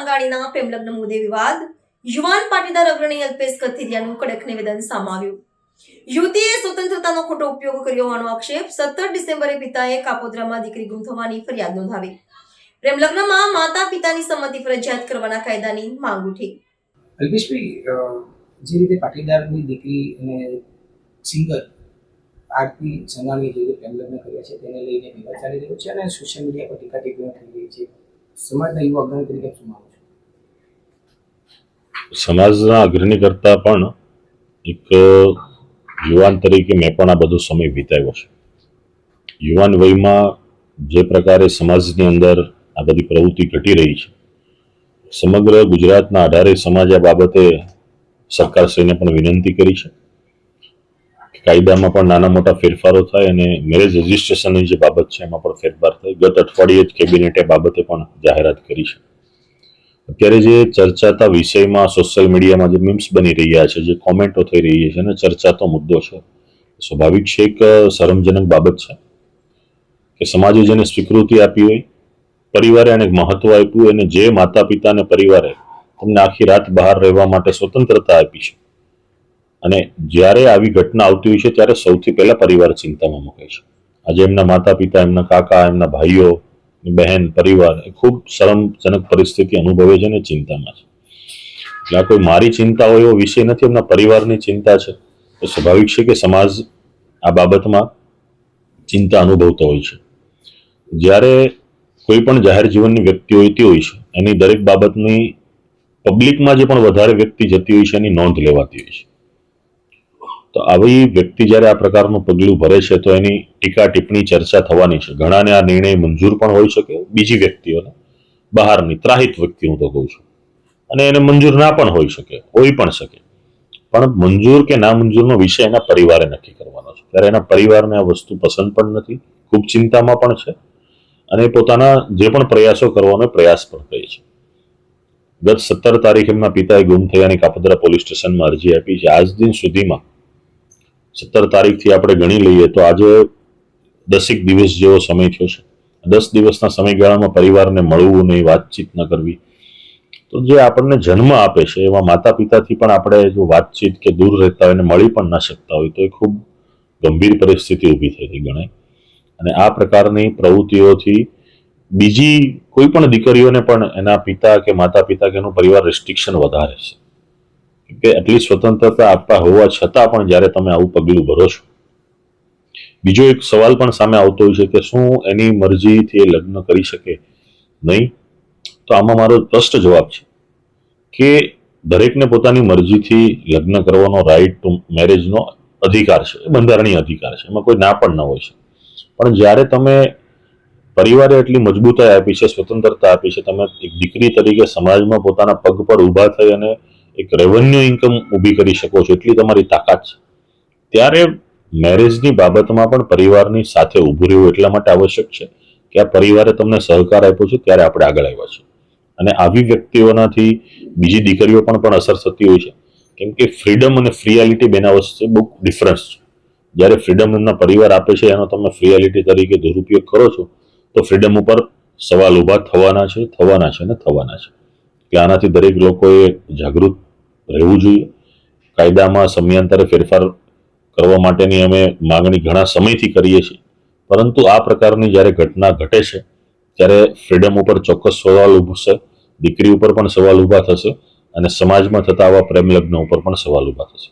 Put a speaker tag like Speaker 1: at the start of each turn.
Speaker 1: અદાણીના પ્રેમલગ્ન મુદ્દે વિવાદ. યુવાન પાટીદાર અગ્રણી અલ્પેશ કથિરિયાનું કડક નિવેદન સામે યુવતીએ સ્વતંત્રતાનો ખોટો ઉપયોગ કર્યો હોવાનો આક્ષેપ સત્તર ડિસેમ્બરે પિતાએ કાપોદ્રામાં દીકરી ગુમ થવાની ફરિયાદ નોંધાવી. પ્રેમલગ્નમાં માતા પિતાની સંમતિ ફરજિયાત કરવાના કાયદાની માંગ ઉઠી.
Speaker 2: અલ્પેશભાઈ જે રીતે પાટીદારની દીકરી અને સિંગર આરતી સંઘાણીએ જે રીતે પ્રેમ લગ્ન કર્યા છે તેને લઈને વિવાદ ચાલી રહ્યો છે અને સોશિયલ મીડિયા પર ટીકા ટિપ્પણીઓ થઈ રહી છે. સમાજના યુવા અગ્રણી તરીકે શું માનો છો?
Speaker 3: સમાજના અગ્રણી કરતા પણ એક યુવાન તરીકે મેં પણ આ બધો સમય વિતાવ્યો છે. યુવાન વયમાં જે પ્રકારે સમાજની અંદર આ બધી પ્રવૃત્તિ ઘટી રહી છે, સમગ્ર ગુજરાતના આધારે સમાજ આ બાબતે સરકારશ્રીને પણ વિનંતી કરી છે. કાયદામાં પણ નાના મોટા ફેરફારો થાય અને મેરેજ રજિસ્ટ્રેશનની જે બાબત છે, એમાં પણ ફેરફાર થાય. ગત અઠવાડિયે જ કેબિનેટે બાબતે પણ જાહેરાત કરી છે. અત્યારે જે ચર્ચાતા વિષયમાં સોશિયલ મીડિયામાં જે મીમ્સ બની રહ્યા છે, જે કોમેન્ટો થઈ રહી છે અને ચર્ચાતો મુદ્દો છે સ્વાભાવિક છે એક શરમજનક બાબત છે કે સમાજે જેને સ્વીકૃતિ આપી હોય, પરિવારે એને મહત્વ આપ્યું અને જે માતા પિતા અને પરિવારે તમને આખી રાત બહાર રહેવા માટે સ્વતંત્રતા આપી છે. અને જ્યારે આવી ઘટના આવતી હોય છે, ત્યારે સૌથી પહેલા પરિવાર ચિંતામાં મૂકે છે. આજે એમના માતા પિતા, એમના કાકા, એમના ભાઈઓ બહેન, પરિવાર એ ખૂબ શરમજનક પરિસ્થિતિ અનુભવે છે અને ચિંતામાં છે. આ કોઈ મારી ચિંતા હોય એવો વિષય નથી, એમના પરિવારની ચિંતા છે. તો સ્વાભાવિક છે કે સમાજ આ બાબતમાં ચિંતા અનુભવતો હોય છે. જ્યારે કોઈ પણ જાહેર જીવનની વ્યક્તિ હોતી હોય છે, એની દરેક બાબતની પબ્લિકમાં જે પણ વધારે વ્યક્તિ જતી હોય છે, એની નોંધ લેવાતી હોય છે. આવી વ્યક્તિ જ્યારે આ પ્રકારનું પગલું ભરે છે, તો એની ટીકા ટિપ્પણી ચર્ચા થવાની છે. ઘણાને આ નિર્ણય મંજૂર પણ હોઈ શકે. બીજી વ્યક્તિઓને બહારની ત્રાહિત વ્યક્તિ હું તો કહું છું. અને એને મંજૂર ના પણ હોઈ શકે હોઈ પણ શકે. પણ મંજૂર કે ના મંજૂરનો વિષય એના પરિવારે નક્કી કરવાનો છે. ત્યારે એના પરિવારને આ વસ્તુ પસંદ પણ નથી, ખૂબ ચિંતામાં પણ છે અને પોતાના જે પણ પ્રયાસો કરવાનો પ્રયાસ પણ કરે છે. ગત સત્તર તારીખે એમના પિતાએ ગુમ થયાની કાપોદ્રા પોલીસ સ્ટેશનમાં અરજી આપી છે. આજ દિન સુધીમાં સત્તર તારીખથી આપણે ગણી લઈએ તો આજે દસેક દિવસ જેવો સમય થયો છે. દસ દિવસના સમયગાળામાં પરિવારને મળવું નહીં વાતચીત ન કરવી. તો જે આપણને જન્મ આપે છે, એવા માતા પિતાથી પણ આપણે જો વાતચીત કે દૂર રહેતા હોય અને મળી પણ ન શકતા હોય, તો એ ખૂબ ગંભીર પરિસ્થિતિ ઊભી થઈ હતી ગણાય. અને આ પ્રકારની પ્રવૃત્તિઓથી બીજી કોઈ પણ દીકરીઓને પણ એના પિતા કે માતા પિતા કે એનું પરિવાર રિસ્ટ્રિક્શન વધારે છે. કે એટલી સ્વતંત્રતા આપવા હોવા છતાં પણ જ્યારે તમે આવું પગલું ભરો છો. બીજો એક સવાલ પણ સામે આવતો હોય છે કે શું એની મરજીથી એ લગ્ન કરી શકે? નહીં. તો આમાં મારો સ્પષ્ટ જવાબ છે કે દરેકને પોતાની મરજીથી લગ્ન કરવાનો રાઈટ ટુ મેરેજનો અધિકાર છે. એ બંધારણીય અધિકાર છે. એમાં કોઈ ના પણ ન હોય છે. પણ જ્યારે તમે પરિવારે એટલી મજબૂતાઈ આપી છે, સ્વતંત્રતા આપી છે, તમે એક દીકરી તરીકે સમાજમાં પોતાના પગ પર ઊભા થઈ અને એક રેવન્યુ ઇન્કમ ઊભી કરી શકો છો, એટલી તમારી તાકાત છે. ત્યારે મેરેજની બાબતમાં પણ પરિવારની સાથે ઊભું રહેવું એટલા માટે આવશ્યક છે કે આ પરિવારે તમને સહકાર આપ્યો છે, ત્યારે આપણે આગળ આવ્યા છે અને આવી વ્યક્તિઓનાથી બીજી દીકરીઓ પણ પણ અસર થતી હોય છે. કેમ કે ફ્રીડમ અને ફ્રીયાલિટી બેના વચ્ચે બહુ ડિફરન્સ છે. જ્યારે ફ્રીડમ એમના પરિવાર આપે છે, એનો તમે ફ્રીયાલિટી તરીકે દુરુપયોગ કરો છો, તો ફ્રીડમ ઉપર સવાલ ઊભા થવાના છે થવાના છે અને થવાના છે. કે આનાથી દરેક લોકોએ જાગૃત રહેવું જોઈએ. કાયદામાં સમયાંતરે ફેરફાર કરવા માટેની અમે માગણી ઘણા સમયથી કરીએ છીએ. પરંતુ આ પ્રકારની જ્યારે ઘટના ઘટે છે, ત્યારે ફ્રીડમ ઉપર ચોક્કસ સવાલ ઉભશે, દીકરી ઉપર પણ સવાલ ઊભા થશે અને સમાજમાં થતા આવા પ્રેમ લગ્ન ઉપર પણ સવાલ ઊભા થશે.